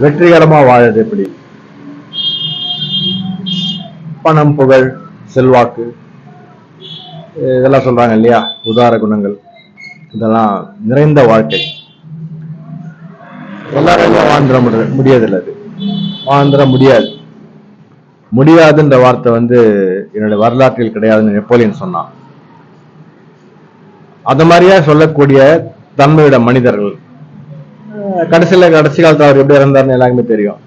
வெற்றிகரமா வாழறது எப்படி? பணம் புகழ் செல்வாக்கு இதெல்லாம் சொல்றாங்க இல்லையா? உதார குணங்கள். இதெல்லாம் நிறைந்த வாழ்க்கை. எல்லாராலையும் வாழ்ந்துட முடியாது முடியாதுல்ல அது. வாழ்ந்துட முடியாது. முடியாதுன்ற வார்த்தை வந்து என்னோட வரலாற்றில் கிடையாதுன்னு நெப்போலியன் சொன்னான். அது மாதிரியா சொல்லக்கூடிய தன்மையுடைய மனிதர்கள் கடைசியில கடைசி காலத்தில் அவர் எப்படி இறந்தார்னு எல்லாருக்குமே தெரியும்.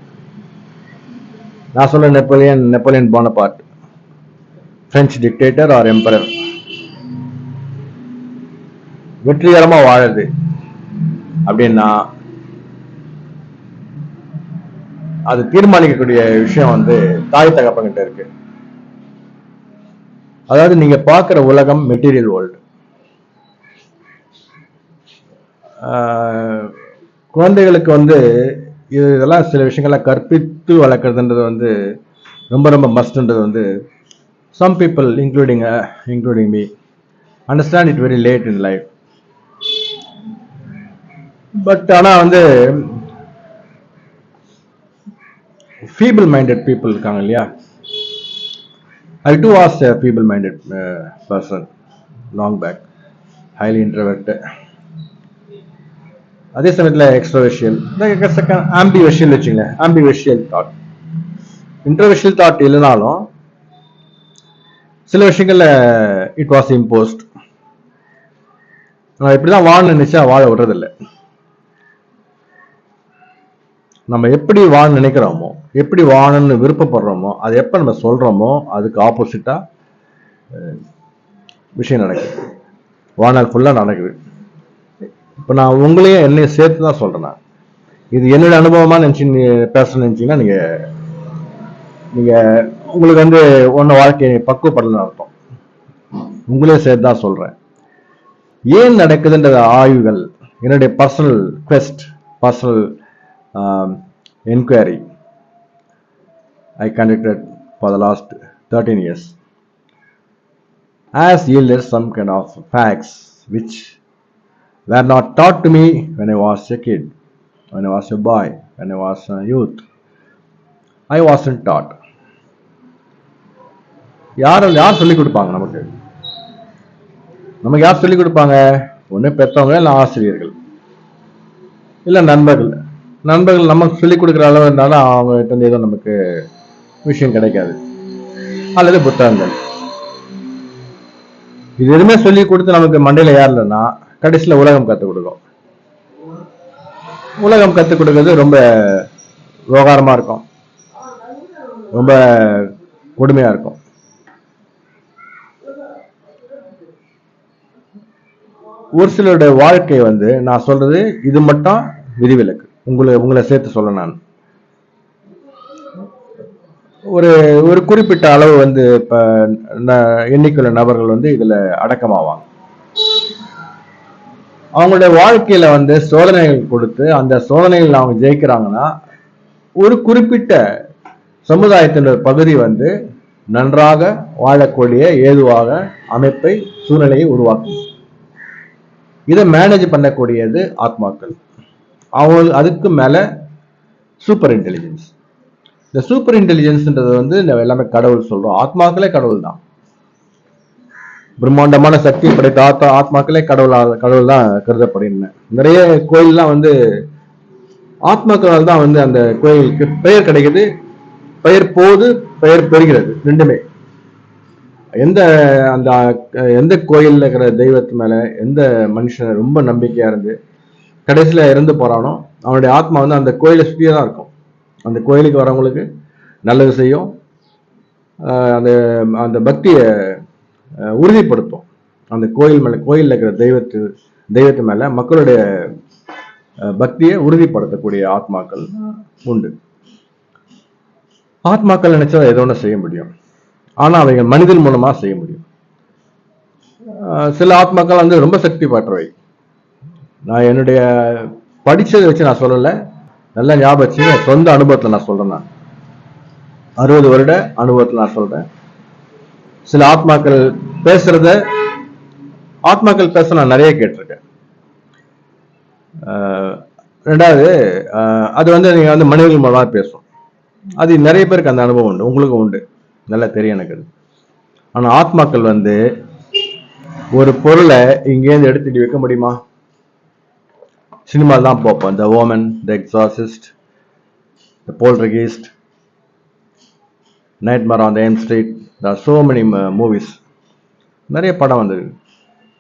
நான் சொல்ல Napoleon Napoleon Bonaparte. French dictator or emperor வெற்றிகரமா வாழது. அப்படின்னா அது தீர்மானிக்கக்கூடிய விஷயம் வந்து தாய் தகப்பங்கிட்ட இருக்கு. அதாவது நீங்க பார்க்கிற உலகம் மெட்டீரியல் வேர்ல்டு குழந்தைகளுக்கு வந்து இதெல்லாம் சில விஷயங்களை கற்பித்து வளர்க்குறதுன்றது வந்து ரொம்ப ரொம்ப மஸ்ட்ன்றது வந்து some people including including me understand it very late in life but ஆனால் வந்து ஃபீபிள் மைண்டட் பீப்புள் இருக்காங்க இல்லையா? I too was a feeble minded person long back highly introvert அதே சமயத்தில் எக்ஸ்ட்ரோவெஷியல் ஆம்பிவெஷியல் வச்சுங்க ஆம்பிவெஷியல் தாட் இன்ட்ரோவெஷியல் தாட் இல்லைனாலும் சில விஷயங்களில் இட் வாஸ் இம்போஸ்ட் நான் இப்படிதான் வாழ நினைச்சா வாழ விடுறதில்லை. நம்ம எப்படி வாழ நினைக்கிறோமோ எப்படி வாழணும்னு விருப்பப்படுறோமோ அது எப்போ நம்ம சொல்கிறோமோ அதுக்கு ஆப்போசிட்டாக விஷயம் நடக்குது. வாழ்நாள் ஃபுல்லாக நடக்குது. இப்போ நான் உங்களையும் என்னையும் சேர்த்து தான் சொல்கிறேன் நான். இது என்னோட அனுபவமாக நினச்சி நீ பேச நினச்சிங்கன்னா நீங்கள் நீங்கள் உங்களுக்கு வந்து ஒன்ன வாழ்க்கையை பக்குவப்படலன்னு அர்த்தம். உங்களையும் சேர்த்து தான் சொல்கிறேன் ஏன் நடக்குதுன்ற ஆய்வுகள் என்னுடைய personal quest personal enquiry I conducted for the last 13 years. Has yielded some kind of facts which were not taught to me when I was a kid, when I was a boy, when I was a youth. I wasn't taught. யார் யார் சொல்லிக் கொடுப்பாங்க நமக்கு? நமக்கு யார் சொல்லிக் கொடுப்பாங்க? ஒன்று பெற்றவங்க இல்லை ஆசிரியர்கள். இல்லை நண்பர்கள். நண்பர்கள் நமக்கு சொல்லிக் கொடுக்குற அளவு இருந்தாலும் அவங்க கிட்ட இருந்து ஏதோ நமக்கு விஷயம் கிடைக்காது. அல்லது புத்தகங்கள். இது எதுவுமே சொல்லி கொடுத்து நமக்கு மண்டையில் ஏறலைன்னா கடைசியில் உலகம் கற்றுக் கொடுக்கும். உலகம் கற்றுக் கொடுக்கிறது ரொம்ப விவகாரமாக இருக்கும். ரொம்ப கொடுமையா இருக்கும். ஒரு சிலருடைய வாழ்க்கை வந்து நான் சொல்றது இது மட்டும் விதிவிலக்கு. உங்களை உங்களை சேர்த்து சொல்ல நான். ஒரு ஒரு குறிப்பிட்ட அளவு வந்து இப்போ ந- எண்ணிக்கையுள்ள நபர்கள் வந்து இதுல அடக்கமாவாங்க. அவங்களுடைய வாழ்க்கையில வந்து சோதனைகள் கொடுத்து அந்த சோதனைகள் அவங்க ஜெயிக்கிறாங்கன்னா ஒரு குறிப்பிட்ட சமுதாயத்தினுடைய பகுதி வந்து நன்றாக வாழக்கூடிய ஏதுவாக அமைப்பை சூழ்நிலையை உருவாக்கும். இதை மேனேஜ் பண்ணக்கூடியது ஆத்மாக்கள். அவங்க அதுக்கு மேல சூப்பர் இன்டெலிஜென்ஸ் இந்த சூப்பர் இன்டெலிஜென்ஸ்ன்றது வந்து நம்ம எல்லாமே கடவுள் சொல்றோம். ஆத்மாக்களே கடவுள் தான் பிரம்மாண்டமான சக்தி படைத்த ஆத்மா ஆத்மாக்களே கடவுளா கடவுள் தான் கருதப்படுகின்றன. நிறைய கோயில்லாம் வந்து ஆத்மாக்களால் தான் வந்து அந்த கோயிலுக்கு பெயர் கிடைக்குது. பெயர் போது பெயர் பெறுகிறது ரெண்டுமே. எந்த அந்த எந்த கோயிலில் இருக்கிற தெய்வத்து மேலே எந்த மனுஷன் ரொம்ப நம்பிக்கையாக இருந்து கடைசியில் இறந்து போகிறானோ அவனுடைய ஆத்மா வந்து அந்த கோயிலை சுற்றியே தான் இருக்கும். அந்த கோயிலுக்கு வரவங்களுக்கு நல்லது செய்யும். அந்த அந்த பக்தியை உறுதிப்படுத்தும். அந்த கோயில் மேலே கோயிலில் இருக்கிற தெய்வத்து தெய்வத்து மேல மக்களுடைய பக்தியை உறுதிப்படுத்தக்கூடிய ஆத்மாக்கள் உண்டு. ஆத்மாக்கள் நினைச்சா எதோ ஒன்று செய்ய முடியும். ஆனால் அவைகள் மனிதன் மூலமா செய்ய முடியும். சில ஆத்மாக்கள் வந்து ரொம்ப சக்தி பாற்றவை நான் என்னுடைய படிச்சதை வச்சு நான் சொல்லலை. நல்லா ஞாபகம் வச்சு என் சொந்த அனுபவத்தில் நான் சொல்கிறேன் நான். அறுபது வருட அனுபவத்தில் நான் சொல்கிறேன் சில ஆத்மாக்கள் பேசுறத ஆத்மாக்கள் பேச நான் நிறைய கேட்டிருக்கேன். ரெண்டாவது அது வந்து நீங்கள் வந்து மனிதர்கள் மூலமாக பேசும் அது நிறைய பேருக்கு அந்த அனுபவம் உண்டு. உங்களுக்கும் உண்டு. நல்லா தெரியும் எனக்கு அது. ஆனால் ஆத்மாக்கள் வந்து ஒரு பொருளை இங்கேருந்து எடுத்துட்டு வைக்க முடியுமா? சினிமாவில் தான் பார்ப்போம். The Omen the Exorcist the Poltergeist nightmare on the Elm Street the so many movies நிறைய படம் வந்திருக்கு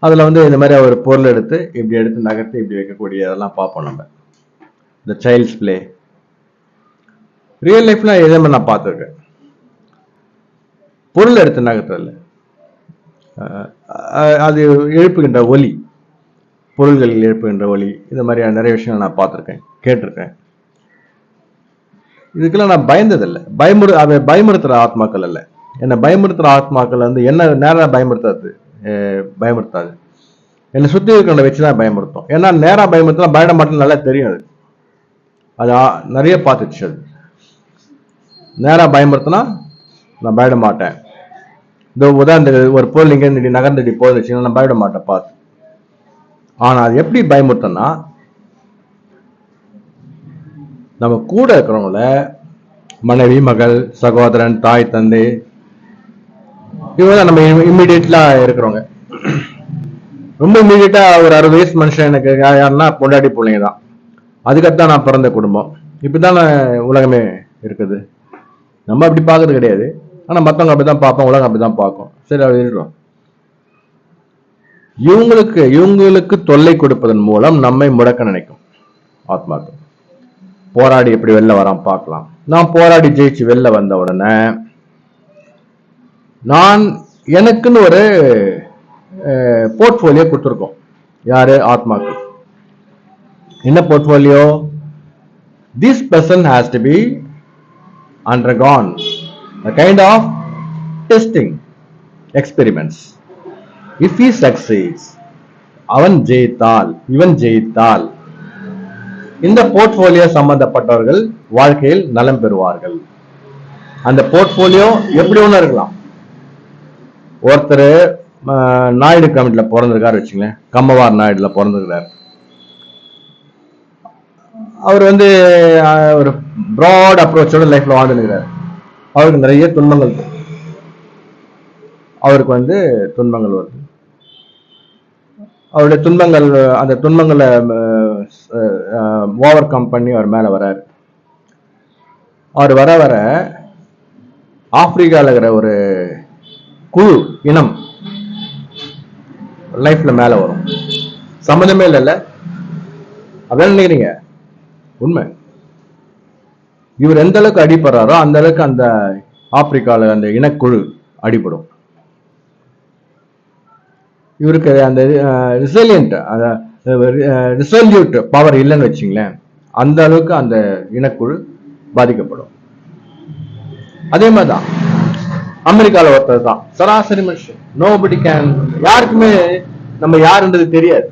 அதில் வந்து இந்த மாதிரி ஒரு பொருள் எடுத்து இப்படி எடுத்து நகர்த்தி இப்படி வைக்கக்கூடிய அதெல்லாம் பார்ப்போம் நம்ம. இந்த சைல்ட்ஸ் பிளே ரியல் லைஃப்ல இதே மாதிரி நான் பார்த்துருக்கேன். பொருள் எடுத்து நகர்த்தல அது எழுப்புகின்ற ஒலி பொருள்களில் எழுப்புகின்ற ஒலி இந்த மாதிரியான நிறைய விஷயங்கள் நான் பார்த்துருக்கேன் கேட்டிருக்கேன். இதுக்கெல்லாம் நான் பயந்ததில்லை. பயமுறு அதை பயமுறுத்துகிற ஆத்மாக்கள் அல்ல. என்னை பயமுறுத்துகிற ஆத்மாக்கள் வந்து என்ன நேராக பயமுறுத்தாது? பயமுறுத்தாது. என்னை சுற்றி இருக்கிறத வச்சு தான் பயமுறுத்தும். ஏன்னா நேராக பயமுறுத்தினா பயட மாட்டேன்னு நல்லா தெரியும் அது. அது நிறைய பார்த்துச்சு அது. நேராக பயமுறுத்தினா நான் பயட மாட்டேன். இந்த உதாரணத்துக்கு ஒரு பொருள் இங்கே இருந்து நகர்ந்துட்டு போதுச்சுன்னா நான் பயப்பட மாட்டேன் பார்த்து. ஆனால் அது எப்படி பயமுறுத்தனா நம்ம கூட இருக்கிறவங்கள மனைவி மகள் சகோதரன் தாய் தந்தை இவங்க தான் நம்ம இம்மிடியட்லா இருக்கிறவங்க. ரொம்ப இம்மிடியட்டா ஒரு அறுபது வயசு மனுஷன் எனக்கு யாருன்னா பொண்டாடி பிள்ளைங்க தான் அதுக்கத்தான் நான் பிறந்த குடும்பம். இப்படிதான் உலகமே இருக்குது. நம்ம அப்படி பார்க்கறது கிடையாது. ஆனா மத்தவங்க அப்படிதான் பார்ப்போம் உலகம் அப்படிதான் பார்க்கும். சரி அப்படி இவங்களுக்கு இவங்களுக்கு தொல்லை கொடுப்பதன் மூலம் நம்மை முடக்க நினைக்கும் ஆத்மாக்கள். போராடி எப்படி வெளில வரான் பார்க்கலாம். நான் போராடி ஜெயிச்சு வெளில வந்த உடனே நான் எனக்குன்னு ஒரு போர்ட்ஃபோலியோ கொடுத்துருக்கோம். யாரு? ஆத்மாக்கு. என்ன portfolio this person has to undergo a kind of testing experiments if he succeeds அவன் ஜெயித்தால் இவன் ஜெயித்தால் இந்த போர்ட்ஃபோலியோ சம்பந்தப்பட்டவர்கள் வாழ்க்கையில் நலம் பெறுவார்கள். அந்த போர்ட்ஃபோலியோ எப்படி ஒன்று இருக்கலாம்? ஒருத்தர் நாயுடு கமிட்டில பிறந்திருக்காரு வச்சுங்களேன் கம்மவார் நாயுடுல பிறந்திருக்கிறார். அவர் வந்து ஒரு ப்ராட் அப்ரோச்சோட லைஃப்ல வாழ்ந்துருக்கிறார் அவருக்கு நிறைய துன்பங்கள் அவருக்கு வந்து துன்பங்கள் வருது. அவருடைய துன்பங்கள் அந்த துன்பங்களை ஓவர் கம் பண்ணி அவர் மேல வராரு. அவர் வர வர ஆப்பிரிக்காவில் இருக்கிற ஒரு குழு இனம் லைஃப்ல மேல வரும். சம்மந்தமே இல்லைல்ல அதான் நினைக்கிறீங்க. உண்மை. இவர் எந்த அளவுக்கு அடிபடுறாரோ அந்த அளவுக்கு அந்த ஆப்பிரிக்கால அந்த இனக்குழு அடிபடும். இவருக்கு அந்த ரிசலியன்ட் ரிசல்யூட் பவர் இல்லைன்னு வச்சுங்களேன். அந்த அளவுக்கு அந்த இனக்குழு பாதிக்கப்படும். அதே மாதிரிதான். அமெரிக்கால ஒருத்தர் தான். சராசரி மனுஷன். நோபடி கேன் யாருக்குமே நம்ம யாருன்றது தெரியாது.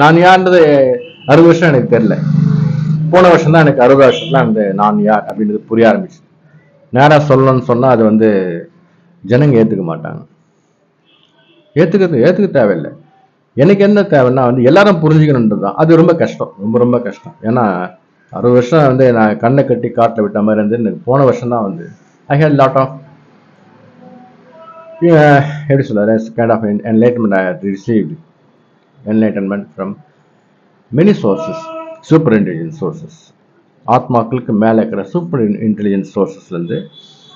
நான் யாருன்றது அறுபது வருஷம் எனக்கு தெரியல. போன வருஷம் தான் எனக்கு அறுபது வருஷத்துல அந்த நான் யார் அப்படின்றது புரிய ஆரம்பிச்சு நேரா சொல்லணும்னு சொன்னா அது வந்து ஜனங்க ஏத்துக்க மாட்டாங்க. ஏத்துக்கிறது ஏத்துக்க தேவையில்லை. எனக்கு என்ன தேவைன்னா வந்து எல்லாரும் புரிஞ்சுக்கணுன்றது தான். அது ரொம்ப கஷ்டம் ரொம்ப ரொம்ப கஷ்டம். ஏன்னா அறுபது வருஷம் வந்து நான் கண்ணை கட்டி காட்டில் விட்ட மாதிரி இருந்து எனக்கு போன வருஷம் தான் வந்து ஐ ஹேட் லாட் ஆஃப் எப்படி சொல்ல kind of enlightenment I received enlightenment from many sources super intelligence sources ஆத்மாக்களுக்கு மேலே இருக்கிற super intelligence சோர்சஸ்லேருந்து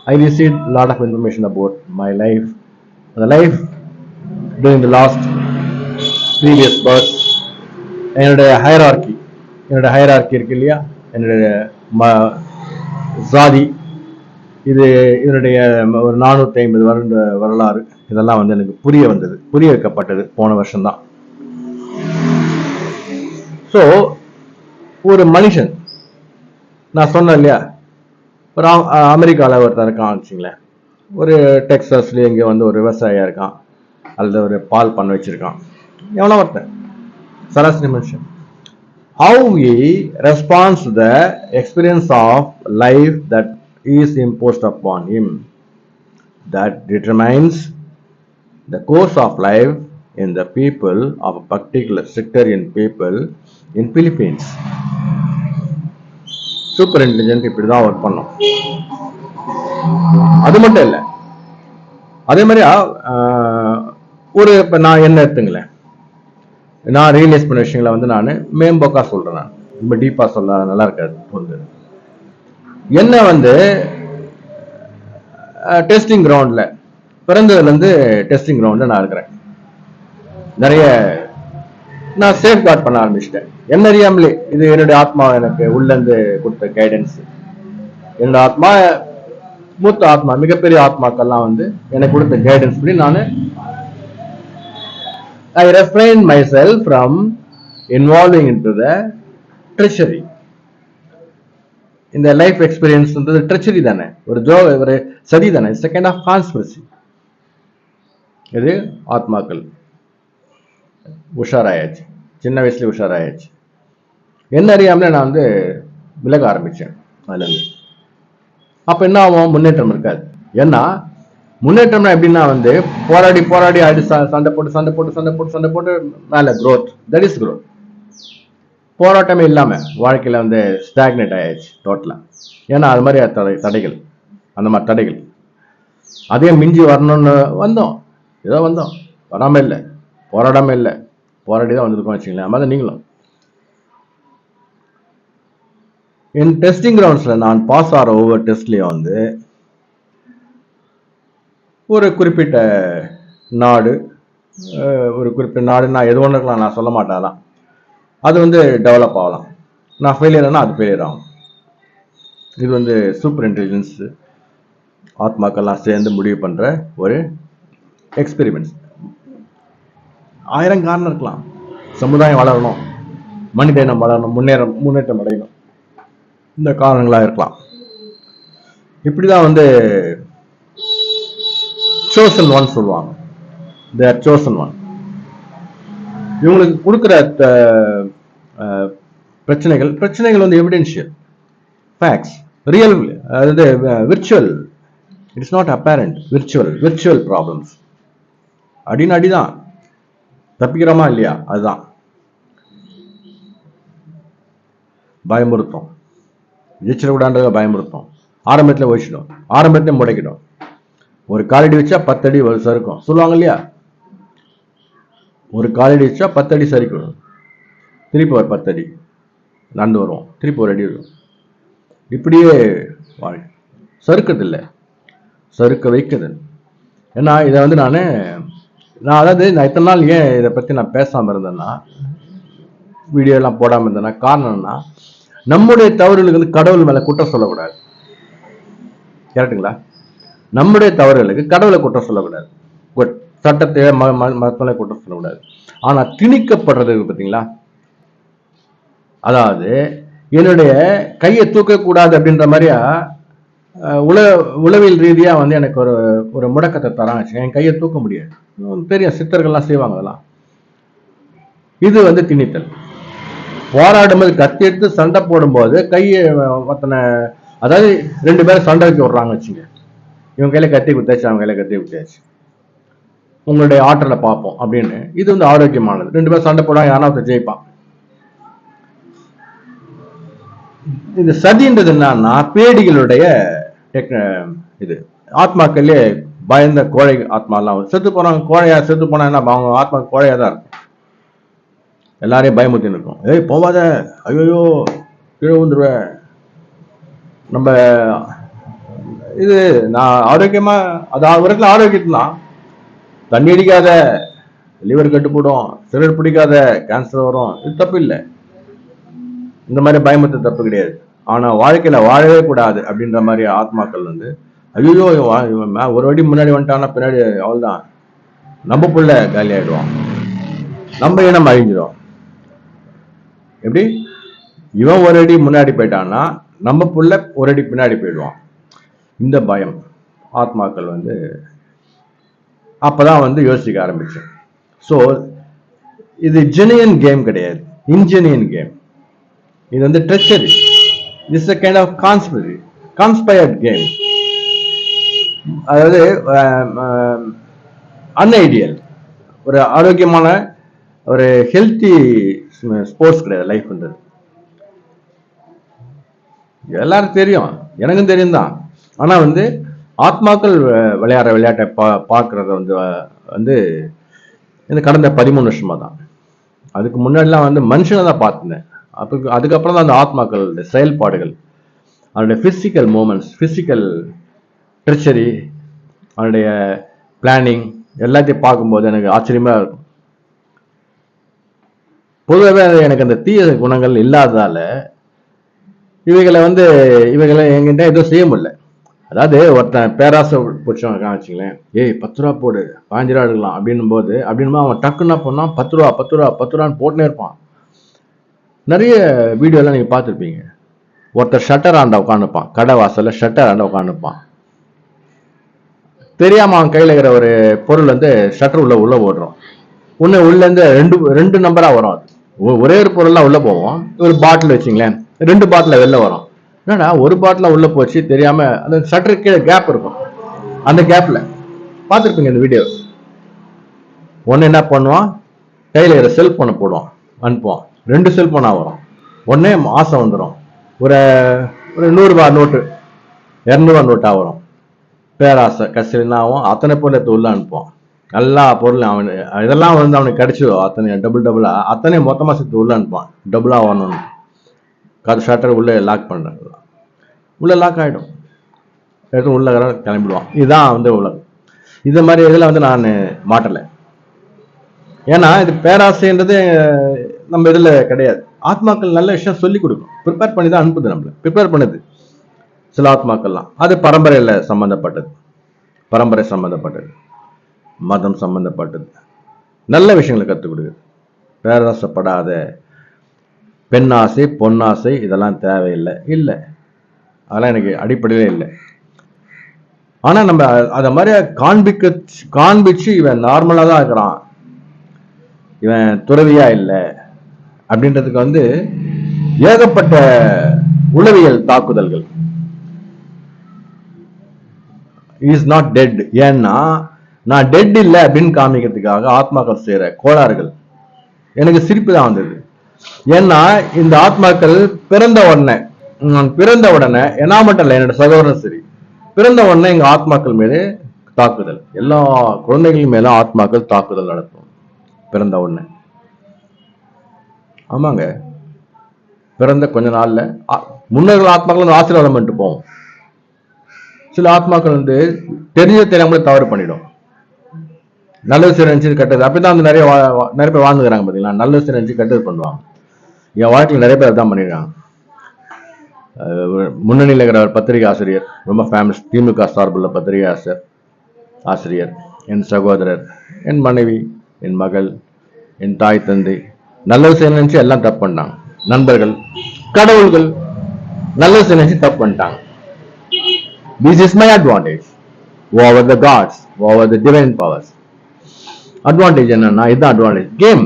I receive lot of information about my life அந்த life during the last previous birth என்னுடைய hierarchy என்னுடைய hierarchy இருக்கு இல்லையா? என்னுடைய ம சாதி இது இதனுடைய ஒரு நானூற்றி ஐம்பது வருட வரலாறு. இதெல்லாம் வந்து எனக்கு புரிய வந்தது. புரிய வைக்கப்பட்டது போன வருஷம்தான். ஸோ ஒரு மனுஷன் நான் சொன்னேன் இல்லையா? ஒரு அமெரிக்காவில் ஒருத்தன் இருக்கான் வச்சுங்களேன். ஒரு டெக்ஸஸ்லேயே இங்கே வந்து ஒரு விவசாயியாக இருக்கான். அல்லது ஒரு பால் பண்ண வச்சுருக்கான். எவ்வளோ ஒருத்தன். சராசரி மனுஷன். How we response the experience of life that is imposed upon him. That determines the course of life in the people of a particular sectarian people in Philippines. Super intelligent இப்படி தான் ஒர்க் பண்ணும். அது மட்டும் இல்லை. அதே மாதிரி ஒரு இப்போ நான் என்ன எடுத்துங்களேன். நான் ரியலைஸ் பண்ண விஷயங்களை வந்து நான் மேம்போக்காக சொல்கிறேன் நான். ரொம்ப டீப்பாக சொல்ல நல்லா இருக்காது தோணுது என்ன வந்து டெஸ்டிங் கிரவுண்டில் பிறந்ததுலேருந்து டெஸ்டிங் கிரவுண்டில் நான் இருக்கிறேன். நிறைய நான் சேஃப் கார்ட் பண்ண ஆரம்பிச்சிட்டேன். என்ன அறியாமலே இது என்னுடைய ஆத்மா எனக்கு உள்ளேருந்து கொடுத்த கைடன்ஸ் என்னோட ஆத்மா மூத்த ஆத்மா மிகப்பெரிய ஆத்மாக்கெல்லாம் வந்து எனக்கு கொடுத்த கைடன்ஸ் படி நான் I refrain from involving in to the treachery இந்த லைஃப் எக்ஸ்பீரியன்ஸ்ன்றது ட்ரெச்சரி தானே? ஒரு ஜோ ஒரு சதி தானே? செகண்ட் ஆஃப் கான்ஸ்பிரசி இது ஆத்மாக்கள். உஷாராயாச்சு. சின்ன வயசுல உஷாராயாச்சு. என்ன அறியாமலே நான் வந்து விலக ஆரம்பிச்சேன் அதுலேருந்து. அப்போ என்ன ஆகும்? முன்னேற்றம் இருக்காது. ஏன்னா முன்னேற்றம்னா எப்படின்னா வந்து போராடி போராடி அடி ச- சண்டை போட்டு சண்டை போட்டு சண்டை போட்டு சண்டை போட்டு மேலே குரோத் தட் இஸ் குரோத் போராட்டமே இல்லாமல் வாழ்க்கையில் வந்து ஸ்டாக்னேட் ஆயாச்சு டோட்டலாக ஏன்னா அது மாதிரி தடை தடைகள். அந்த மாதிரி தடைகள். அதே மிஞ்சி வரணும்னு வந்தோம். ஏதோ வந்தோம். வராம இல்லை. போராடாமல் இல்லை. போராடி தான் வந்திருக்கோம் வச்சுங்களேன் அது மாதிரி நீங்களும். என் டெஸ்டிங் கிரவுண்ட்ஸில் நான் பாஸ் ஆகிற ஒவ்வொரு டெஸ்ட்லேயும் வந்து ஒரு குறிப்பிட்ட நாடு ஒரு குறிப்பிட்ட நாடு நான் எது ஒன்று இருக்கலாம் நான் சொல்ல மாட்டேன் அது வந்து டெவலப் ஆகலாம். நான் ஃபெயிலியர்னா அது ஃபெயிலியர் ஆகும். இது வந்து சூப்பர் இன்டெலிஜென்ஸ் ஆத்மாக்கள்லாம் சேர்ந்து முடிவு பண்ணுற ஒரு எக்ஸ்பெரிமெண்ட்ஸ் ஆயிரம் காரணம் இருக்கலாம். சமுதாயம் வளரணும். மனித இனம் வளரணும். முன்னேற முன்னேற்றம் அடையணும். இந்த காரணங்களாக இருக்கலாம். இப்படி தான் வந்து சோசன் ஒன் சொல்லுவாங்க. தேர் சோசன் ஒன் இவங்களுக்கு கொடுக்குற த- பிரச்சனைகள் பிரச்சனைகள் வந்து எவிடென்ஷியல் ஃபேக்ட்ஸ் ரியல் அதாவது virtual it's not apparent virtual virtual problems அடின்னு அடிதான். தப்பிக்கிறோமா இல்லையா? அதுதான். பயமுறுத்தும். ஜெயிச்சிடக்கூடாதுன்றத பயமுறுத்தும். ஆரம்பத்தில் வச்சிடும் ஆரம்பத்தில் முடைக்கிடும். ஒரு காலடி வச்சா பத்தடி வருஷம் சறுக்கும். சொல்லுவாங்க இல்லையா? ஒரு காலடி வச்சா பத்தடி சரிக்கணும் திருப்பி ஒரு பத்தடி நடந்து வருவோம். திருப்பி ஒரு அடி வரும் இப்படியே வாழ் சறுக்கிறது இல்லை சறுக்க வைக்குது ஏன்னா இதை வந்து நான் நான் அதாவது நான் இத்தனை நாள் ஏன் இதை பற்றி நான் பேசாமல் இருந்தேன்னா வீடியோலாம் போடாமல் இருந்தேன்னா காரணம் நம்முடைய தவறுகளுக்கு வந்து கடவுள் மேலே குற்றம் சொல்லக்கூடாது. கரெக்டுங்களா நம்முடைய தவறுகளுக்கு கடவுளை குற்றம் சொல்லக்கூடாது. குட் சட்டத்தை ம- ம- குற்றம் சொல்லக்கூடாது. ஆனால் திணிக்கப்படுறது பார்த்தீங்களா? அதாவது என்னுடைய கையை தூக்கக்கூடாது அப்படின்ற மாதிரியா உல உளவியல் ரீதியாக வந்து எனக்கு ஒரு ஒரு முடக்கத்தை தரான் என் கையை தூக்க முடியாது. பெரிய தெரியும் சித்தர்கள்லாம் செய்வாங்க அதெல்லாம். இது வந்து திணித்தல். போராடும்போது கத்தி எடுத்து சண்டை போடும்போது கையை மத்தனை அதாவது ரெண்டு பேரும் சண்டை வைக்க விடுறாங்க வச்சுங்க இவன் கையில கத்தி குத்தாச்சு அவன் கையில கத்தி குத்தாச்சு உங்களுடைய ஆற்றலை பார்ப்போம் அப்படின்னு. இது வந்து ஆரோக்கியமானது. ரெண்டு பேரும் சண்டை போடாம யாரா ஒருத்தன் ஜெயிப்பான் இந்த சதின்றது என்னன்னா பேடிகளுடைய இது ஆத்மாக்களே பயந்த கோழை ஆத்மாலாம் செத்து போனவங்க கோழையா செத்து போனா என்ன அவங்க ஆத்மா கோழையா தான் இருக்கும். எல்லாரையும் பயமுத்தின்னு இருக்கும். ஏய் போவாத. ஐயோ கீழே விழுந்துருவ நம்ம இது நான் ஆரோக்கியமா அது ஒரு இடத்துல ஆரோக்கியத்துலாம் தண்ணி அடிக்காத லிவர் கட்டு போடும் சிகரெட் பிடிக்காத கேன்சர் வரும் இது தப்பு இல்லை. இந்த மாதிரி பயமுத்து தப்பு கிடையாது. ஆனால் வாழ்க்கையில் வாழவே கூடாது அப்படின்ற மாதிரி ஆத்மாக்கள் வந்து ஐயோ ஒரு வாட்டி முன்னாடி வந்துட்டான்னா பின்னாடி அவ்வளோதான் நம்ம புள்ள காலி நம்ம இனம் அழிஞ்சிடும் எப்படி? இவன் ஒரு அடி முன்னாடி போயிட்டான்னா நம்ம புள்ள ஒரு அடி பின்னாடி போயிடுவான். இந்த பயம் ஆத்மாக்கள் வந்து அப்போதான் வந்து யோசிக்க ஆரம்பிச்சேன் ஸோ இது ஜெனியன் கேம் கிடையாது. இன்ஜெனியன் கேம் இது வந்து treachery is a kind of conspire conspired game அதாவது um, um, அன்ஐடியல் ஒரு ஆரோக்கியமான ஒரு ஹெல்த்தி ஸ்போர்ட்ஸ் கிடையாது லைஃப்ன்றது எல்லாரும் தெரியும். எனக்கும் தெரியும் தான் ஆனால் வந்து ஆத்மாக்கள் விளையாடுற விளையாட்டை பா பார்க்கறத வந்து வந்து இந்த கடந்த பதிமூணு வருஷமா தான் அதுக்கு முன்னாடிலாம் வந்து மனுஷனை தான் பார்த்துனேன் அப்போ அதுக்கப்புறம் தான் அந்த ஆத்மாக்கள் செயல்பாடுகள் அவனுடைய ஃபிசிக்கல் மூமெண்ட்ஸ் ஃபிசிக்கல் ட்ரிச்சரி அவனுடைய பிளானிங் எல்லாத்தையும் பார்க்கும்போது எனக்கு ஆச்சரியமாக இருக்கும். பொதுவாகவே எனக்கு அந்த தீய குணங்கள் இல்லாததால் இவைகளை வந்து இவைகளை எங்கிட்ட எதுவும் செய்ய முடியல. அதாவது ஒருத்தன் பேராசை பிடிச்சவங்க வச்சுங்களேன் ஏய் பத்து ரூபா போடு பாஞ்சு ரூபா எடுக்கலாம். அப்படின்னும் போது அப்படின்னும் அவன் டக்குன்னா பண்ணான் பத்து ரூபா பத்து ரூபா பத்து ரூபான்னு போட்டுனே இருப்பான். நிறைய வீடியோலாம் நீங்கள் பார்த்துருப்பீங்க. ஒருத்தர் ஷட்டர் ஆண்ட உட்காந்துப்பான் கடை வாசலில் ஷட்டர் ஆண்ட உட்காந்துப்பான் தெரியாமல் அவன் கையில் இருக்கிற ஒரு பொருள் வந்து ஷட்டர் உள்ள உள்ள ஓடுறோம். ஒன்று உள்ளேருந்து ரெண்டு ரெண்டு நம்பராக வரும் அது. ஒ- ஒரே ஒரு பொருள்லாம் உள்ளே போவோம். ஒரு பாட்டில் வச்சுங்களேன் ரெண்டு பாட்டில் வெளில வரும். என்னடா ஒரு பாட்டில் உள்ள போச்சு தெரியாம அந்த ஷட்டர் கீழே கேப் இருக்கும். அந்த கேப்ல பார்த்துருப்பீங்க இந்த வீடியோ ஒன்று என்ன பண்ணுவான்? கையில் இருக்கிற செல்போனை போடுவான் அனுப்புவான். ரெண்டு செல்போனாக வரும். ஒன்னே மாதம் வந்துடும் ஒரு ஒரு நூறுரூவா நோட்டு இரநூறுவா நோட்டாக வரும். பேராசை கடைசியில் என்ன ஆகும் அத்தனை பொருளை எடுத்து உள்ள அனுப்புவான். எல்லா பொருளும் அவனு இதெல்லாம் வந்து அவனுக்கு கிடைச்சிடும். அத்தனை டபுள் டபுளாக அத்தனை மொத்தமாக சேர்த்து உள்ள அனுப்புவான். டபுளாக வரணும்னு கது ஷட்டர் உள்ளே லாக் பண்ணுறாங்க உள்ளே லாக் ஆகிடும் எடுத்து உள்ளே கிளம்பிடுவான். இதுதான் வந்து உலகம் இது மாதிரி இதில் வந்து நான் மாட்டலை. ஏன்னா இது பேராசைன்றது நம்ம இதில் கிடையாது. ஆத்மாக்கள் நல்ல விஷயம் சொல்லி கொடுக்கும். ப்ரிப்பேர் பண்ணி தான் அனுப்புது நம்மளை. ப்ரிப்பேர் பண்ணுது. சில ஆத்மாக்கள்லாம். அது பரம்பரையில் சம்மந்தப்பட்டது பரம்பரை சம்மந்தப்பட்டது மதம் சம்மந்தப்பட்டது நல்ல விஷயங்களை கற்றுக் கொடுக்குது. பேராசைப்படாத பெண்ணாசை பொன்னாசை இதெல்லாம் தேவையில்லை. இல்லை. அதெல்லாம் எனக்கு அடிப்படையிலே இல்லை. ஆனால் நம்ம அதை மாதிரி காண்பிக்க காண்பிச்சு இவன் நார்மலாக தான் இருக்கிறான். இவன் துறவியா இல்லை. அப்படின்றதுக்கு வந்து ஏகப்பட்ட உளவியல் தாக்குதல்கள். இஸ் நாட் டெட் ஏன்னா நான் டெட் இல்லை அப்படின்னு காமிக்கிறதுக்காக ஆத்மாக்கள் செய்கிற கோளாறுகள். எனக்கு சிரிப்பு தான் வந்தது. ஏன்னா இந்த ஆத்மாக்கள் பிறந்த உடனே நான் பிறந்த உடனே என்ன மட்டும் இல்லை என்னோட சகோதரன் சரி பிறந்த உடனே எங்க ஆத்மாக்கள் மீது தாக்குதல். எல்லா குழந்தைகள் மேலும் ஆத்மாக்கள் தாக்குதல் நடத்தும். பிறந்த உடனே. ஆமாங்க. பிறந்த கொஞ்ச நாள்ல ஆ- முன்னோர்கள் ஆத்மாக்கள் வந்து ஆசீர்வாதம் பண்ணிட்டு போவோம். சில ஆத்மாக்கள் வந்து தெரிஞ்ச தெரியாமலே தவறு பண்ணிடும். நல்ல விஷயம் நினைச்சு கெட்டது. அப்படிதான் வந்து நிறைய நிறைய பேர் வாழ்ந்துக்கிறாங்க பாத்தீங்களா? நல்ல விஷயம் நினைச்சு கட்டது பண்ணுவாங்க. என் வாழ்க்கையில் நிறைய பேர் அதான் பண்ணிடுறாங்க முன்னணியில் இருக்கிற பத்திரிகை ஆசிரியர் ரொம்ப ஃபேமஸ் திமுக சார்புள்ள பத்திரிகை ஆசிரியர் ஆசிரியர் என் சகோதரர் என் மனைவி என் மகள் என் தாய் தந்தை நல்லது செய்ய நினைச்சு எல்லாம் தப்பு பண்ணாங்க நண்பர்கள் கடவுள்கள் நல்லது செய்ய நினைச்சு தப்பு பண்ணிட்டாங்க. This is my advantage over the gods over the divine powers advantage என்னன்னா இதுதான் அட்வான்டேஜ் கேம்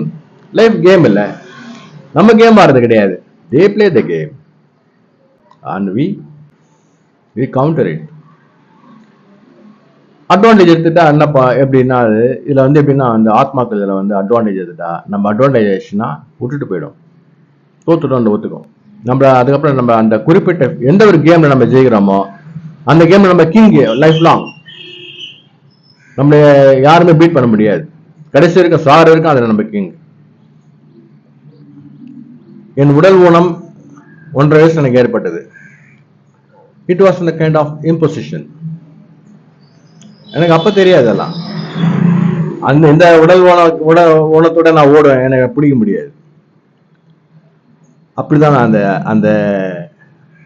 லைஃப் கேம் இல்ல. நம்ம கேம் ஆடுறது கிடையாது? They play the game and we we counter it advantage எடுத்துட்டா என்னப்பா எப்படின்னா அது இதில் வந்து எப்படின்னா அந்த ஆத்மாக்கள் இதில் வந்து அட்வான்டேஜ் எடுத்துட்டா நம்ம அட்வான்டேஜ் ஆயிடுச்சுன்னா விட்டுட்டு போயிடும். தோத்துட்டோம் ஒத்துக்கும். நம்ம அதுக்கப்புறம் நம்ம அந்த குறிப்பிட்ட எந்த ஒரு கேமில் நம்ம ஜெயிக்கிறோமோ அந்த கேமில் நம்ம கிங் லைஃப் லாங் நம்மளை யாருமே பீட் பண்ண முடியாது. கடைசி வரைக்கும் சார் வரைக்கும் அதில் நம்ம கிங் என் உடல் ஊனம் ஒன்றரை வயசு எனக்கு ஏற்பட்டது. இட் வாஸ் இந்த கைண்ட் ஆஃப் இம்போசிஷன் எனக்கு அப்ப தெரியாது அதெல்லாம். அந்த இந்த உடல் ஊன உட ஊனத்தோட நான் ஓடுவேன். எனக்கு பிடிக்க முடியாது. அப்படிதான் நான் அந்த அந்த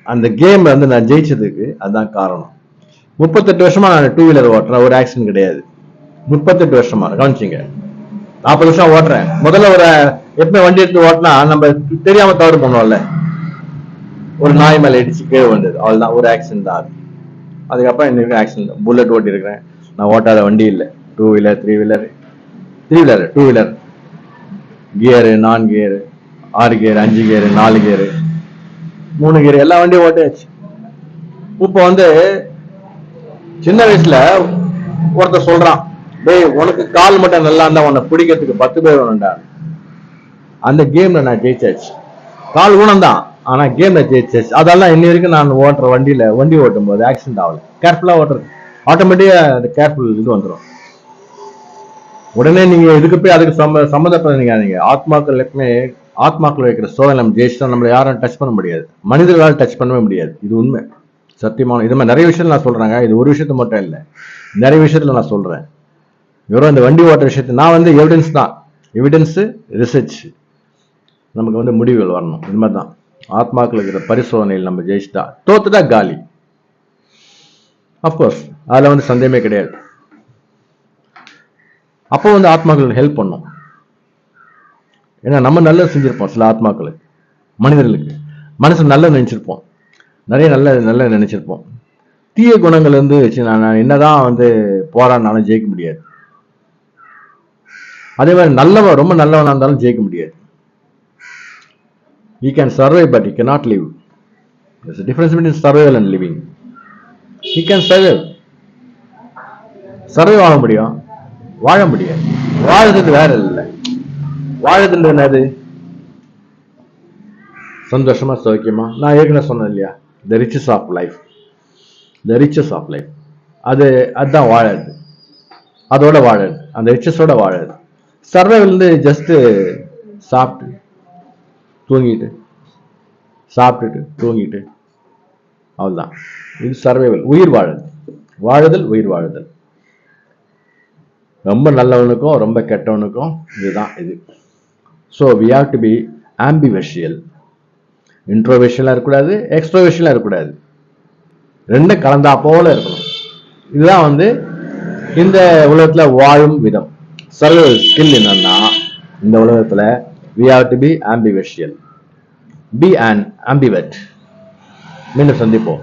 அந்த கேம் வந்து நான் ஜெயிச்சதுக்கு அதுதான் காரணம். முப்பத்தெட்டு வருஷமா நான் டூ வீலர் ஓட்டுறேன். ஒரு ஆக்சிடென்ட் கிடையாது. முப்பத்தெட்டு வருஷமா கவனிச்சிங்க. நாற்பது வருஷம் ஓட்டுறேன். முதல்ல ஒரு எப்பவுமே வண்டி எடுத்து ஓட்டினா நம்ம தெரியாம தவறு பண்ணுவோம்ல. ஒரு நாய் மேல இடிச்சு கீழே வந்தது அவ்வளவுதான். ஒரு ஆக்சிடென்ட் தான் அது. அதுக்கப்புறம் இன்னைக்கு ஆக்சிடென்ட் புல்லட் ஓட்டி இருக்கிறேன் நான் ஓட்டாத வண்டி இல்லை. Two wheeler three wheeler three wheeler two wheeler gear நான் கியரு ஆறு கியர் அஞ்சு கியரு நாலு கியரு மூணு கியர் எல்லா வண்டியும் ஓட்டியாச்சு. இப்போ வந்து சின்ன வயசுல ஒருத்தர் சொல்றான். டேய் உனக்கு கால் மட்டும் நல்லா இருந்தா உன்னை பிடிக்கிறதுக்கு பத்து பேர் வேணும்டா. அந்த கேம்ல நான் ஜெயிச்சாச்சு. கால் ஊனம்தான் ஆனா கேம்ல ஜெயிச்சாச்சு. அதெல்லாம் இன்னி வரைக்கும் நான் ஓட்டுற வண்டியில வண்டி ஓட்டும் போது ஆக்சிடென்ட் ஆகல கேர்ஃபுல்லா ஓட்டுறது. ஆட்டோமேட்டிக்கா அந்த கேர்ஃபுல் இது வந்துடும் உடனே நீங்க இதுக்கு போய் அதுக்கு சம்ம சம்மந்தப்படாதீங்க ஆத்மாக்கள் எப்பவுமே ஆத்மாக்கள் வைக்கிற சோதனை நம்ம ஜெயிச்சுட்டா நம்மளை யாரும் டச் பண்ண முடியாது. மனிதர்களால் டச் பண்ணவே முடியாது. இது உண்மை. சத்தியமான இது மாதிரி நிறைய விஷயத்துல நான் சொல்றேங்க. இது ஒரு விஷயத்த மட்டும் இல்லை. நிறைய விஷயத்துல நான் சொல்றேன். வெறும் இந்த வண்டி ஓட்டுற விஷயத்தை நான் வந்து எவிடன்ஸ் தான். எவிடன்ஸு ரிசர்ச் நமக்கு வந்து முடிவுகள் வரணும். இது மாதிரி தான். ஆத்மாக்கள் இருக்கிற பரிசோதனையில் நம்ம ஜெயிச்சுட்டா தோத்துட்டா காலி. அஃப்கோர்ஸ் அதில் வந்து சந்தேகமே கிடையாது. அப்போ வந்து ஆத்மாக்களுக்கு ஹெல்ப் பண்ணும். ஏன்னா நம்ம நல்லது செஞ்சுருப்போம் சில ஆத்மாக்களுக்கு. மனிதர்களுக்கு. மனசு நல்ல நினச்சிருப்போம். நிறைய நல்ல நல்ல நினச்சிருப்போம். தீய குணங்கள் வந்து வச்சு நான் நான் என்னதான் வந்து போராடினாலும் ஜெயிக்க முடியாது. அதே மாதிரி நல்லவன் ரொம்ப நல்லவனாக இருந்தாலும் ஜெயிக்க முடியாது. You can survive but you cannot live. There's difference between survival and living you can can survive வாழ முடியும். வாழ முடியாது. வாழறது வேற இல்லை. வாழறதுன்றது என்னது? சந்தோஷமா சௌக்கியமா? நான் ஏற்கனவே சொன்னேன் இல்லையா? The riches of life the riches of life அது அதுதான் வாழறது. அதோட வாழறது. அந்த ரிச்சஸோட வாழறது. சர்வைவல் வந்து சாப்பிட்டு தூங்கிட்டு சாப்பிட்டுட்டு தூங்கிட்டு. அவ்வளோதான் இது சர்வைவல் உயிர் வாழுதல். வாழுதல் உயிர் வாழுதல். ரொம்ப நல்லவனுக்கும் ரொம்ப கெட்டவனுக்கும் இதுதான் இது. So we have to be ambivertial இன்ட்ரோவேஷனாக இருக்கக்கூடாது எக்ஸ்ட்ரோவேஷனாக இருக்கக்கூடாது. ரெண்டும் கலந்தா போல இருக்கணும். இதுதான் வந்து இந்த உலகத்தில் வாழும் விதம். சர்வைவல் ஸ்கில் என்னன்னா இந்த உலகத்துல we have to be ambivertial be and ambivert மீண்டும் சந்திப்போம்.